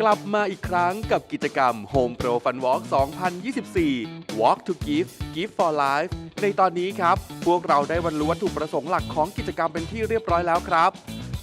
กลับมาอีกครั้งกับกิจกรรม Home Pro Fun Walk 2024 Walk to Give Give for Life ในตอนนี้ครับ พวกเราได้บรรลุวัตถุประสงค์หลักของกิจกรรมเป็นที่เรียบร้อยแล้วครับ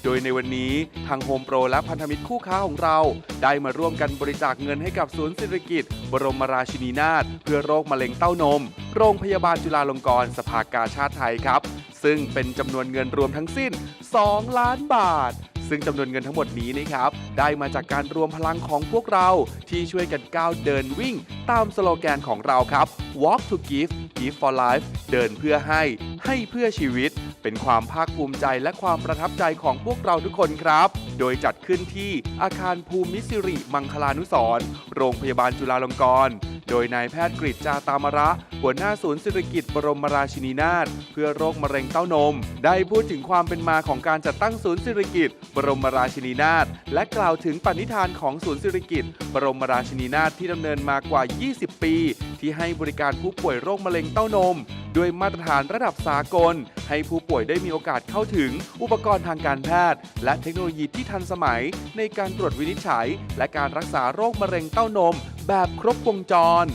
โดยในวันนี้ทาง Home Pro และพันธมิตรคู่ค้าของเรา ได้มาร่วมกันบริจาคเงินให้กับศูนย์ศิริกิตบรมราชินีนาถเพื่อโรคมะเร็งเต้านม โรงพยาบาลจุฬาลงกรณ์สภากาชาติไทยครับ ซึ่งเป็นจำนวนเงินรวมทั้งสิ้น 2 ล้านบาท ซึ่งจำนวนเงินทั้งหมดนี้นะครับ ได้มาจากการรวมพลังของพวกเราที่ช่วยกันก้าวเดินวิ่ง ตามสโลแกนของเราครับ Walk to Give Give for Life เดินเพื่อให้ ให้เพื่อชีวิต เป็นความภาคภูมิใจและความประทับใจของพวกเราทุกคนครับ โดยจัดขึ้นที่อาคารภูมิสิริมังคลานุสรโรงพยาบาลจุฬาลงกรณ์ โดยนายแพทย์กฤษจาตามระ หัวหน้าศูนย์ศิริกิตบรมราชินีนาถเพื่อโรคมะเร็งเต้านม ได้พูดถึงความเป็นมาของการจัดตั้งศูนย์ศิริกิตบรมราชินีนาถและกล่าวถึงปณิธานของศูนย์ศิริกิตบรมราชินีนาถที่ดำเนินมากว่า 20 ปี ที่ให้บริการผู้ป่วยโรคมะเร็งเต้านม ด้วยมาตรฐานระดับสากล ให้ผู้ป่วยได้มีโอกาสเข้าถึง อุปกรณ์ทางการแพทย์ และเทคโนโลยีที่ทันสมัย ในการตรวจวินิจฉัย และการรักษาโรคมะเร็งเต้านม แบบครบวงจร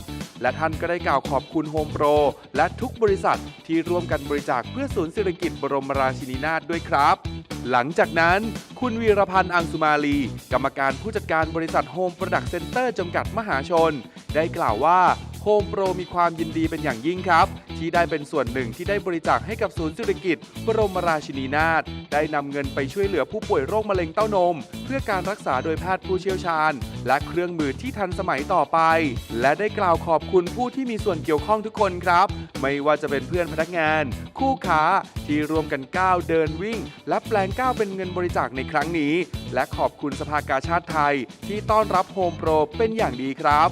และท่านก็ได้กล่าวขอบคุณโฮมโปรและทุกบริษัทที่ร่วมกันบริจาคเพื่อศูนย์เศรษฐกิจบรมราชินีนาถด้วยครับ หลังจากนั้นคุณวีรพันธ์อังสุมาลี กรรมการผู้จัดการบริษัทโฮมโปรดักต์เซ็นเตอร์จำกัดมหาชน ได้กล่าวว่าโฮมโปรมีความยินดีเป็นอย่างยิ่งครับ ที่ได้เป็นส่วนหนึ่งที่ได้บริจาคให้กับศูนย์เศรษฐกิจ บรมราชินีนาถได้นำเงินไปช่วยเหลือผู้ป่วยโรคมะเร็งเต้านม เพื่อการรักษาโดยแพทย์ผู้เชี่ยวชาญ และเครื่องมือที่ทันสมัยต่อไป และได้กล่าวขอบคุณผู้ที่มีส่วนเกี่ยวข้องทุกคนครับ ไม่ว่าจะเป็นเพื่อนพนักงาน คู่ค้าที่รวมกันก้าวเดินวิ่ง และแปลงก้าวเป็นเงินบริจาคในครั้งนี้ และขอบคุณสภากาชาติไทย ที่ต้อนรับโฮมโปรเป็นอย่างดีครับ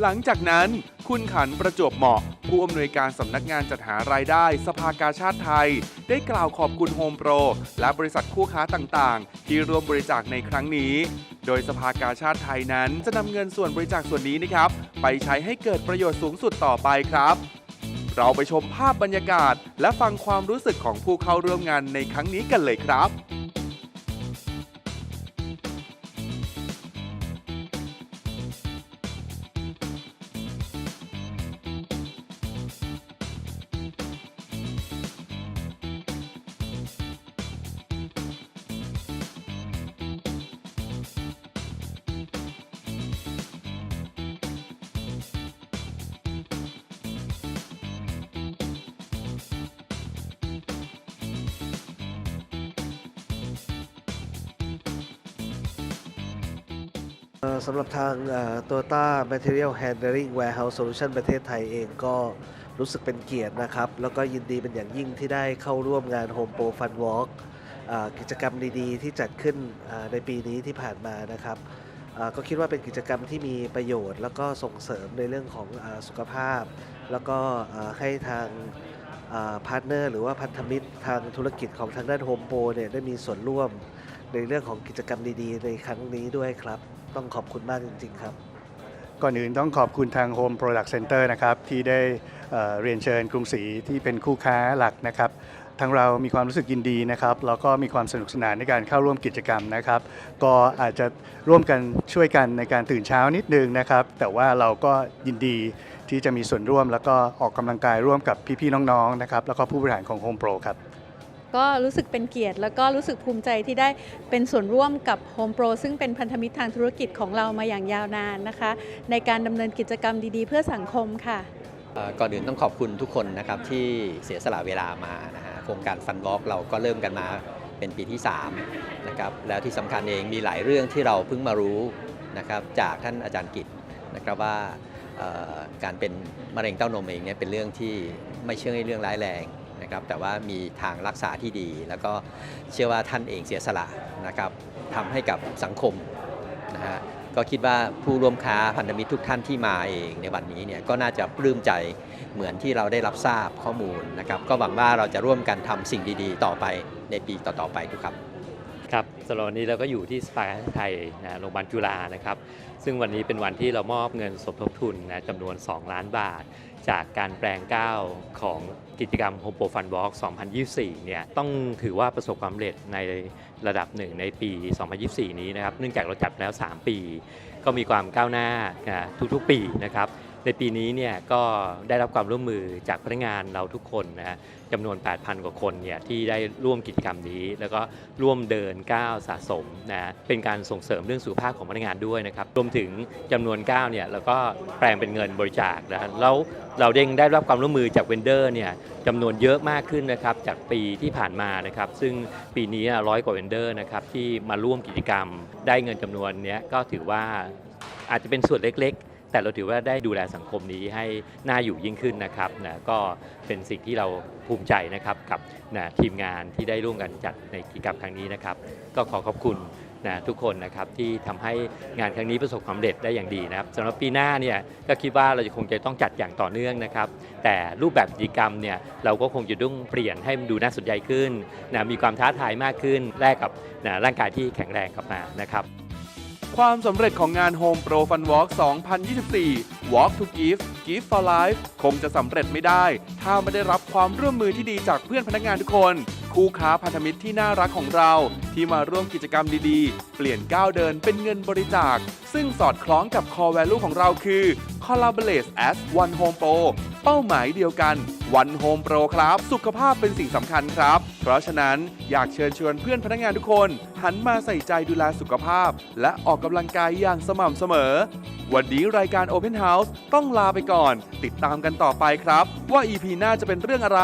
หลังจากนั้นคุณขันประจวบเหมาะ ผู้อำนวยการสำนักงานจัดหารายได้สภากาชาติไทย ได้กล่าวขอบคุณโฮมโปรและบริษัทคู่ค้าต่างๆ ที่ร่วมบริจาคในครั้งนี้ โดยสภากาชาติไทยนั้นจะนำเงินส่วนบริจาคส่วนนี้นะครับ ไปใช้ให้เกิดประโยชน์สูงสุดต่อไปครับเราไปชมภาพบรรยากาศ และฟังความรู้สึกของผู้เข้าร่วมงานในครั้งนี้กันเลยครับ สำหรับทางตโยต้า Material Handling Warehouse Solution ประเทศไทยเองก็รู้สึกเป็นเกียรตินะครับ แล้วก็ยินดีเป็นอย่างยิ่งที่ได้เข้าร่วมงาน Home Pro Fun Walk อ่ากิจกรรมดีๆ ที่จัดขึ้นในปีนี้ที่ผ่านมานะครับ ก็คิดว่าเป็นกิจกรรมที่มีประโยชน์ แล้วก็ส่งเสริมในเรื่องของอสุขภาพ แล้วก็ให้ทางพาร์ทเนอร์หรือว่าพันธมิตรทางธุรกิจของทางด้านโฮมโปรเนี่ยได้มีส่วนร่วมในเรื่องของกิจกรรมดีๆ ในครั้งนี้ด้วยครับ ต้องขอบคุณมากจริง ๆ ครับ ก่อนอื่นต้องขอบคุณทาง Home Product Center นะครับ ที่ได้เอ่อเรียนเชิญกรุงศรีที่เป็นคู่ค้าหลักนะครับ ทางเรามีความรู้สึกยินดีนะครับ แล้วก็มีความสนุกสนานในการเข้าร่วมกิจกรรมนะครับ ก็อาจจะร่วมกันช่วยกันในการตื่นเช้านิดนึงนะครับ แต่ว่าเราก็ยินดีที่จะมีส่วนร่วม แล้วก็ออกกำลังกายร่วมกับพี่ๆน้องๆนะครับแล้วก็ผู้บริหารของ Home Pro ครับ ก็รู้สึกเป็นเกียรติ แล้วก็รู้สึกภูมิใจที่ได้เป็นส่วนร่วมกับ Home Pro ซึ่งเป็นพันธมิตรทางธุรกิจของเรามาอย่างยาวนานนะคะ ในการดำเนินกิจกรรมดีๆ เพื่อสังคมค่ะ ก่อนอื่นต้องขอบคุณทุกคนนะครับที่เสียสละเวลามานะฮะโครงการฟันวอล์กเราก็เริ่มกันมาเป็นปีที่3นะครับแล้วที่สำคัญเองมีหลายเรื่องที่เราเพิ่งมารู้นะครับจากท่านอาจารย์กิจนะครับว่าการเป็นมะเร็งเต้านมเองเนี่ยเป็นเรื่องที่ไม่เชื่อเรื่องร้ายแรง นะครับแต่ว่ามีทางรักษาที่ดี แล้วก็เชื่อว่าท่านเองเสียสละนะครับทำให้กับสังคมนะฮะก็คิดว่าผู้ร่วมค้าพันธมิตรทุกท่านที่มาเองในวันนี้เนี่ยก็น่าจะปลื้มใจเหมือนที่เราได้รับทราบข้อมูลนะครับก็หวังว่าเราจะร่วมกันทำสิ่งดีๆ ต่อไปในปีต่อๆไปทุกครับ ครับสำหรับวันนี้เราก็อยู่ที่สภากาชาติไทยนะโรงพยาบาลจุฬานะครับ ซึ่งวันนี้เป็นวันที่เรามอบเงินสมทบทุนนะจำนวน 2 ล้านบาท จากการแปลงก้าวของกิจกรรม Home Pro Fun Walk 2024 เนี่ยต้องถือว่าประสบความสำเร็จในระดับหนึ่งในปี 2024 นี้นะครับ เนื่องจากเราจัดแล้ว 3 ปี ก็มีความก้าวหน้านะทุกๆ ปีนะครับ ในปีนี้เนี่ยก็ได้รับความร่วมมือจากพนักงานเราทุกคนนะฮะจำนวน 8,000 กว่าคนเนี่ยที่ได้ร่วมกิจกรรมนี้ แล้วก็ร่วมเดินก้าวสะสมนะเป็นการส่งเสริมเรื่องสุขภาพของพนักงานด้วยนะครับรวมถึงจำนวนก้าวเนี่ยแล้วก็แปลงเป็นเงินบริจาคนะฮะแล้วเราเด้งได้รับความร่วมมือจากเวนเดอร์เนี่ยจำนวนเยอะมากขึ้นนะครับจากปีที่ผ่านมานะครับซึ่งปีนี้ร้อยกว่าเวนเดอร์นะครับที่มาร่วมกิจกรรม ได้เงินจำนวนนี้ก็ถือว่าอาจจะเป็นส่วนเล็กๆ แต่เราถือว่าได้ดูแลสังคมนี้ให้น่าอยู่ยิ่งขึ้นนะครับนะก็เป็นสิ่งที่เราภูมิใจนะครับกับนะทีมงานที่ได้ร่วมกันจัดในกิจกรรมครั้งนี้นะครับ ก็ขอขอบคุณนะทุกคนนะครับที่ทำให้งานครั้งนี้ประสบความสำเร็จได้อย่างดีนะครับสำหรับปีหน้าเนี่ยก็คิดว่าเราจะคงจะต้องจัดอย่างต่อเนื่องนะครับ แต่รูปแบบกิจกรรมเนี่ยเราก็คงจะต้องเปลี่ยนให้มันดูน่าสนใจขึ้นนะมีความท้าทายมากขึ้นแลกกับนะร่างกายที่แข็งแรงกลับมานะครับ ความสำเร็จของงาน Home Pro Fun Walk 2024 Walk to Give Give for Life คงจะสำเร็จไม่ได้ ถ้าไม่ได้รับความร่วมมือที่ดีจากเพื่อนพนักงานทุกคน คู่ค้าพันธมิตรที่น่ารักของเรา ที่มาร่วมกิจกรรมดีๆ เปลี่ยนก้าวเดินเป็นเงินบริจาค ซึ่งสอดคล้องกับ core value ของเราคือ collaborate as one home pro เป้าหมายเดียวกัน One Home Pro ครับ สุขภาพเป็นสิ่งสำคัญครับ เพราะฉะนั้นอยากเชิญชวนเพื่อนพนักงานทุกคน หันมาใส่ใจดูแลสุขภาพ และออกกำลังกายอย่างสม่ำเสมอ วันนี้รายการ Open House ต้องลาไปก่อน ติดตามกันต่อไปครับ ว่า EP หน้าจะเป็นเรื่องอะไร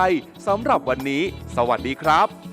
สำหรับวันนี้ สวัสดีครับ